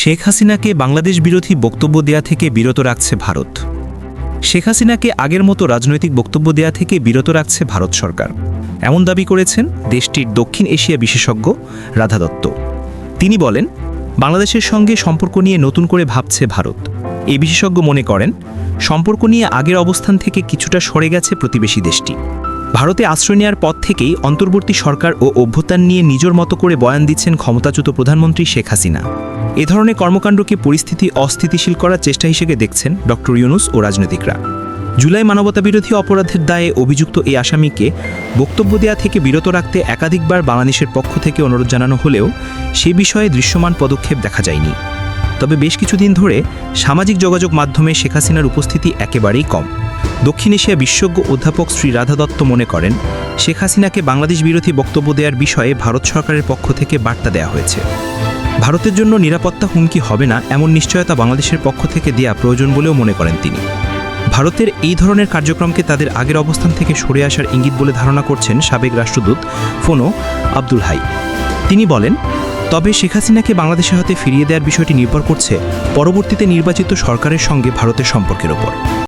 শেখ হাসিনাকে বাংলাদেশ বিরোধী বক্তব্য দেয়া থেকে বিরত রাখছে ভারত। শেখ হাসিনাকে আগের মতো রাজনৈতিক বক্তব্য দেয়া থেকে বিরত রাখছে ভারত সরকার। এমন দাবি করেছেন দেশটির দক্ষিণ এশিয়া বিশেষজ্ঞ রাধা দত্ত। তিনি বলেন, বাংলাদেশের সঙ্গে সম্পর্ক নিয়ে নতুন করে ভাবছে ভারত। এই বিশেষজ্ঞ মনে করেন, সম্পর্ক নিয়ে আগের অবস্থান থেকে কিছুটা সরে গেছে প্রতিবেশী দেশটি। ভারতে আশ্রয় নেওয়ার পর থেকেই অন্তর্বর্তী সরকার ও অভ্যুত্থান নিয়ে নিজের মতো করে বয়ান দিচ্ছেন ক্ষমতাচ্যুত প্রধানমন্ত্রী শেখ হাসিনা। এ ধরনের কর্মকাণ্ডকে পরিস্থিতি অস্থিতিশীল করার চেষ্টা হিসেবে দেখছেন ডক্টর ইউনুস ও রাজনীতিকরা। জুলাই মানবতাবিরোধী অপরাধের দায়ে অভিযুক্ত এই আসামিকে বক্তব্য দেয়া থেকে বিরত রাখতে একাধিকবার বাংলাদেশের পক্ষ থেকে অনুরোধ জানানো হলেও সে বিষয়ে দৃশ্যমান পদক্ষেপ দেখা যায়নি। তবে বেশ কিছুদিন ধরে সামাজিক যোগাযোগ মাধ্যমে শেখ হাসিনার উপস্থিতি একেবারেই কম। দক্ষিণ এশিয়া বিশেষজ্ঞ অধ্যাপক শ্রী রাধা দত্ত মনে করেন, শেখ হাসিনাকে বাংলাদেশ বিরোধী বক্তব্য দেওয়ার বিষয়ে ভারত সরকারের পক্ষ থেকে বার্তা দেওয়া হয়েছে। ভারতের জন্য নিরাপত্তা হুমকি হবে না এমন নিশ্চয়তা বাংলাদেশের পক্ষ থেকে দেয়া প্রয়োজন বলেও মনে করেন তিনি। ভারতের এই ধরনের কার্যক্রমকে তাদের আগের অবস্থান থেকে সরে আসার ইঙ্গিত বলে ধারণা করছেন সাবেক রাষ্ট্রদূত ফোনো আব্দুল হাই। তিনি বলেন, তবে শেখ হাসিনাকে বাংলাদেশের হাতে ফিরিয়ে দেওয়ার বিষয়টি নির্ভর করছে পরবর্তীতে নির্বাচিত সরকারের সঙ্গে ভারতের সম্পর্কের ওপর।